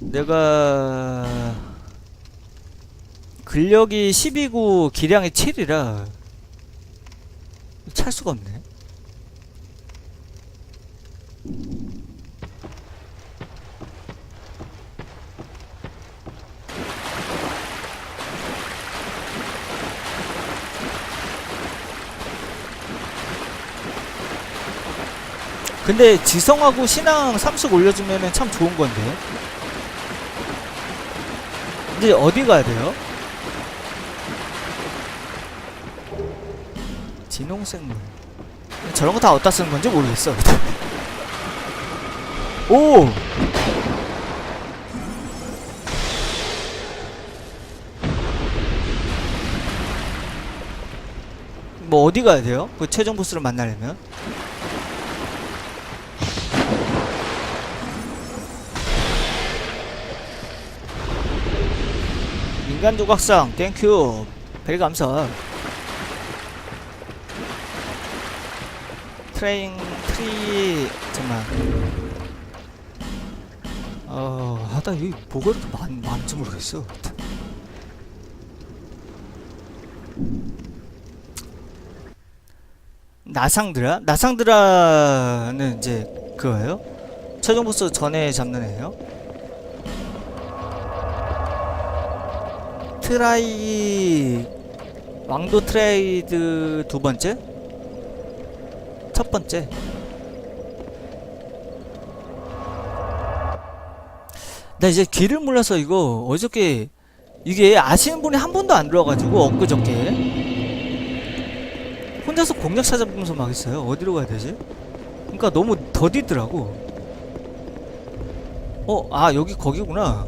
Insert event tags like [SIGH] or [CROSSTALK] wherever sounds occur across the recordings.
내가 근력이 10이고 기량이 7이라 찰 수가 없네. 근데 지성하고 신앙 3씩 올려주면은 참 좋은 건데. 이제 어디 가야 돼요? 진홍생물. 저런 거 다 어디다 쓰는 건지 모르겠어. [LAUGHS] 오! 뭐 어디 가야 돼요? 그 최종 보스를 만나려면? 인간 조각상 땡큐 벨 감사 트레인 트리 잠만 어 하다 여기 뭐가 이렇게 많, 많은지 모르겠어 나상드라? 나상드라는 이제 그거예요? 최종 보스 전에 잡는 애예요? 트라이 왕도 트레이드 두 번째? 첫 번째. 나 이제 길을 몰라서 이거 어저께 이게 아시는 분이 한 번도 안 들어가지고 엊그저께. 혼자서 공략 찾아보면서 막 했어요. 어디로 가야 되지? 그러니까 너무 더디더라고. 어? 아 여기 거기구나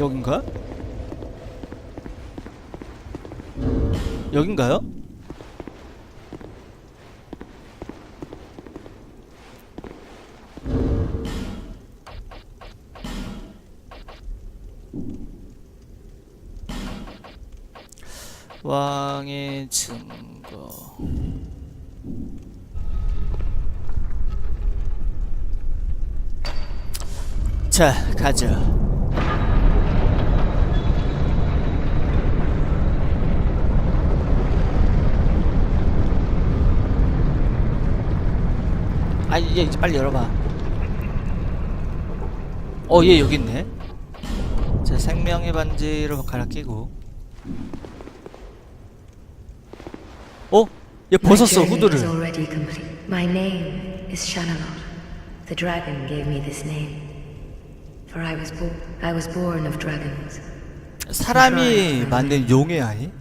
여긴가? 여긴가요? 왕의 증거 자 가자 아, 얘 이제 빨리 열어봐. 어, 얘 여기 있네. 자, 생명의 반지로 갈아 끼고. 어? 얘 벗었어, 후드를. My name is Shanalot. The dragon gave me this name. For I was born I was born of dragons. 사람이 만든 용의 아이?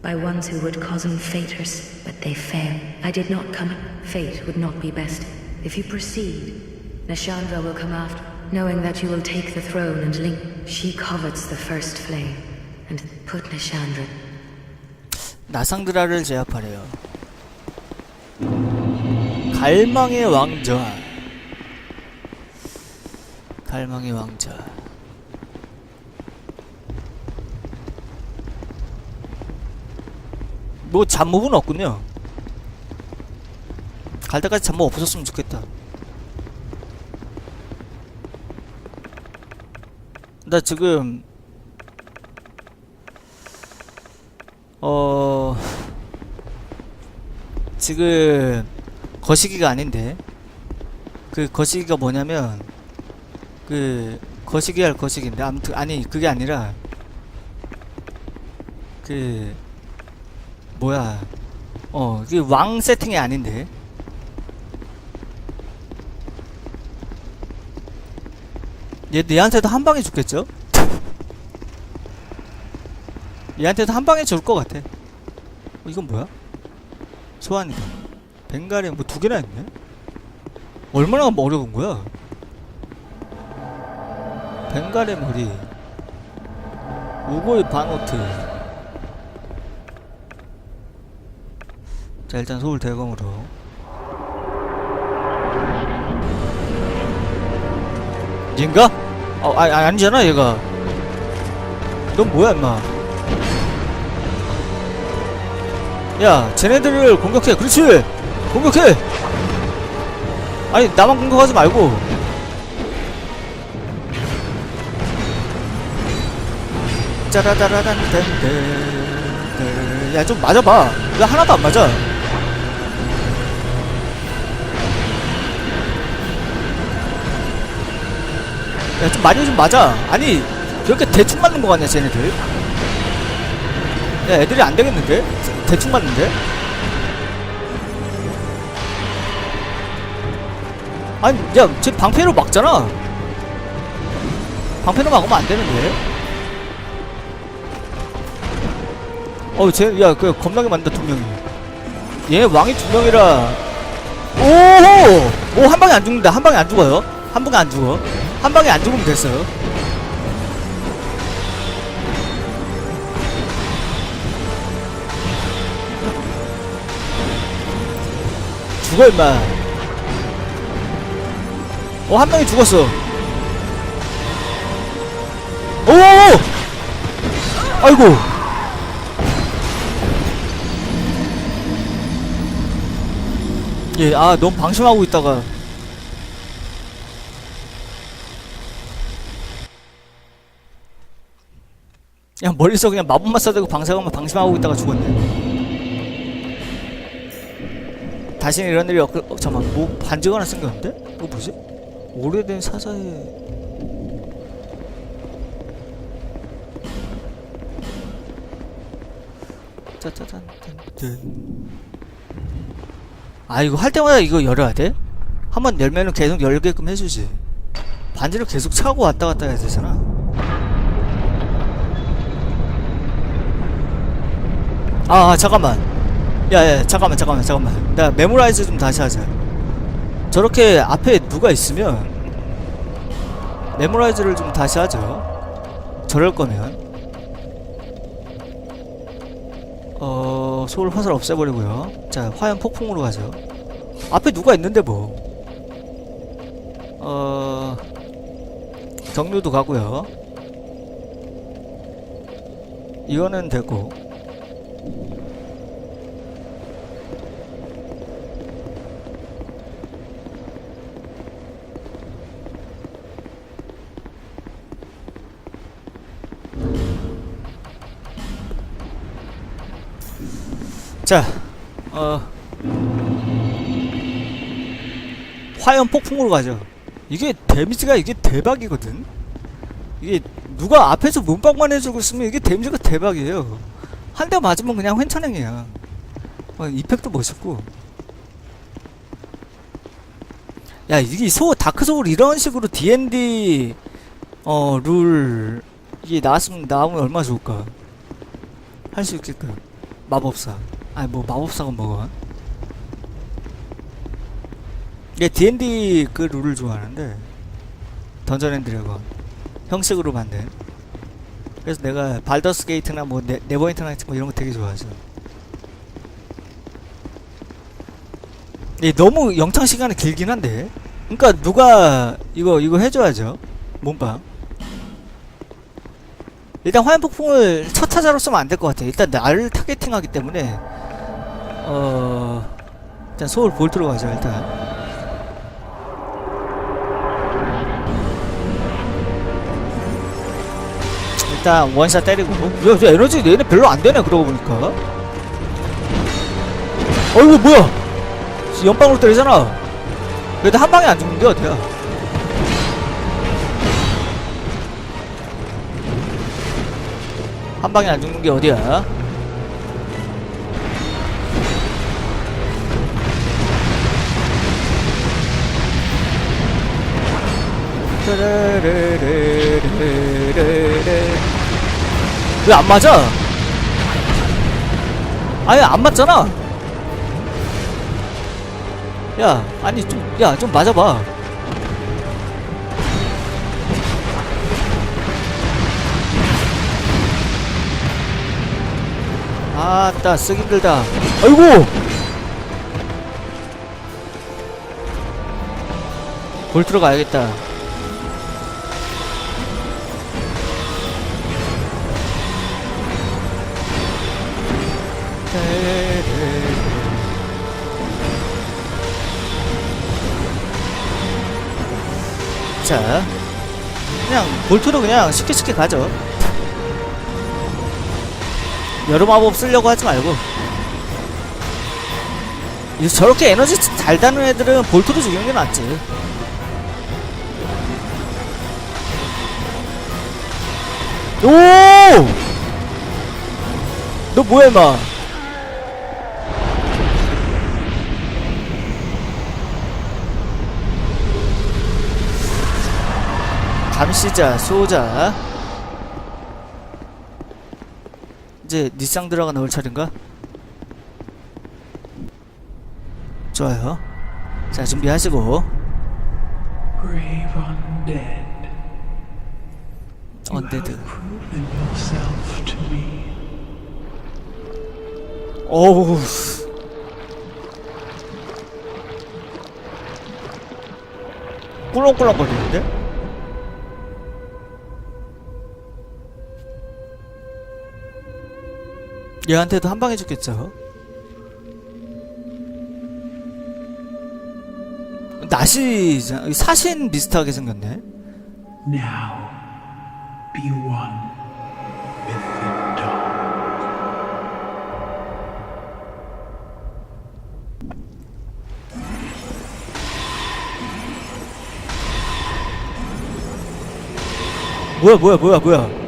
By ones who would cause them faters, but they fail. I did not come. Fate would not be best. If you proceed, Nashandra will come after, knowing that you will take the throne and link. She covets the first flame, and put Nashandra. 나상드라를 제압하래요. 갈망의 왕자. 갈망의 왕자. 뭐 잡몹은 없군요. 갈 때까지 잡몹 없었으면 좋겠다. 나 지금 어 지금 거시기가 아닌데 그 거시기가 뭐냐면 그 거시기 할 거시기인데 아무튼 아니 그게 아니라 그 뭐야 어그 왕 세팅이 아닌데 얘 얘한테도 한 방에 죽겠죠? 얘한테도 한 방에 죽을 것 같아. 어, 이건 뭐야? 소환이다. 벵갈에 뭐두 개나 있네? 얼마나 어려운 거야? 벵갈의 머리. 우고의 반호트. 자, 일단 소울 대검으로. 얘인가? 어, 아, 아, 아니잖아, 얘가. 넌 뭐야, 임마. 야, 쟤네들을 공격해. 그렇지! 공격해! 아니 나만 공격하지 말고 짜라다라단단단 야좀 맞아봐 왜 하나도 안 맞아 야좀 많이 좀 맞아 아니 그렇게 대충 맞는 거 같냐 쟤네들? 야 애들이 안 되겠는데? 대충 맞는데? 아니 야쟤 방패로 막잖아. 방패로 막으면 안 되는데? 어쟤야그 겁나게 만다 두 명이. 얘 왕이 두 명이라. 오호! 오 한 방에 안 죽는다. 한 방에 안 죽어요. 한 방에 안 죽어 한 방에 안 죽으면 됐어요. 죽어 임마. 어 한 명이 죽었어. 오 아이고. 예, 아, 너무 방심하고 있다가. 그냥 멀리서 그냥 마법만 써대고 방사하면 방심하고 있다가 죽었네. 다시는 이런 일이 없, 어, 잠깐만, 뭐 반지가 하나 생겼는데? 이거 뭐지? 오래된 사자의. 짜자잔, 짠, 아 이거 할 때마다 이거 열어야 돼? 한 번 열면은 계속 열게끔 해주지 반지를 계속 차고 왔다 갔다 해야 되잖아 아, 아 잠깐만. 야야 잠깐만 잠깐만 잠깐만. 나 메모라이즈 좀 다시 하자. 저렇게 앞에 누가 있으면 메모라이즈를 좀 다시 하죠. 저럴 거면. 어 소울 화살 없애버리고요. 자 화염 폭풍으로 가죠. 앞에 누가 있는데 뭐? 어... 경류도 가고요. 이거는 되고 자, 어, 화염 폭풍으로 가죠. 이게 데미지가 이게 대박이거든. 이게 누가 앞에서 몸빵만 해주고 있으면 이게 데미지가 대박이에요. 한 대 맞으면 그냥 횡찬행이야. 어, 이펙도 멋있고. 야 이게 소 다크 소울 이런 식으로 D&D 어 룰 이게 나왔으면 나오면 얼마나 좋을까. 할 수 있게끔 마법사. 아니 뭐 마법사가 뭐가 이게 D&D 그 룰을 좋아하는데 던전 앤 드래곤 형식으로 만든 그래서 내가 발더스 게이트나 뭐 네, 네버윈터 나이트 뭐 이런 거 되게 좋아하죠. 이 너무 영창 시간이 길긴 한데. 그러니까 누가 이거 이거 해줘야죠. 몸빵. 일단 화염 폭풍을 첫 타자로 쓰면 안 될 것 같아 일단 나를 타겟팅하기 때문에 어 일단 소울 볼트로 가죠 일단 일단 원샷 때리고. 야, 저 에너지 얘네 별로 안 되네 그러고 보니까. 어이구 뭐야? 연방으로 때리잖아. 그래도 한 방에 안 죽는데 어때야 한 방에 안 죽는 게 어디야 왜 안 맞아? 아니 안 맞잖아. 야, 아니 좀, 야, 좀 맞아봐. 아따, 쓰기 힘들다. 아이고! 볼 들어가야겠다. 자 그냥 볼트로 그냥 쉽게 쉽게 가죠. 여러 마법 쓰려고 하지 말고. 이 저렇게 에너지 잘 다는 애들은 볼트로 죽이는 게 낫지. 오! 너 뭐야 임마 감시자 수호자 이제 니쌍 들어가 나올 차례인가? 좋아요 자 준비하시고 언데드. 어우 꿀렁꿀렁 거리는데? 얘한테도 한 방에 죽겠죠. 낫이 사신 비슷하게 생겼네. Now, be one with the dark. 뭐야 뭐야 뭐야 뭐야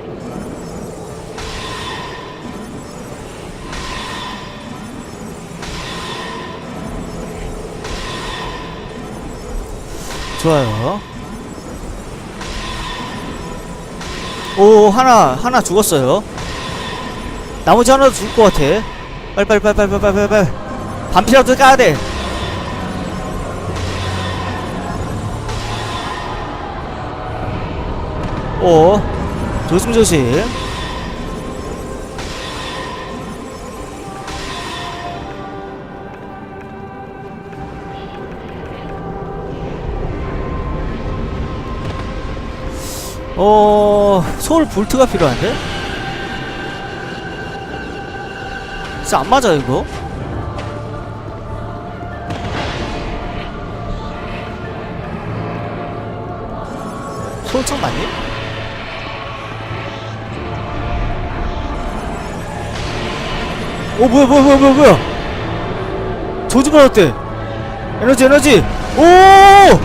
좋아요. 오 하나 하나 죽었어요. 나머지 하나도 죽을 것 같아. 빨빨빨빨빨빨빨빨 반피라도 까야 돼. 오, 조심조심. 어, 소울 볼트가 필요한데? 진짜 안 맞아, 이거? 소울창 맞니? 오 뭐야 뭐야 뭐야 뭐야 뭐야 저주 받았대 에너지 에너지 오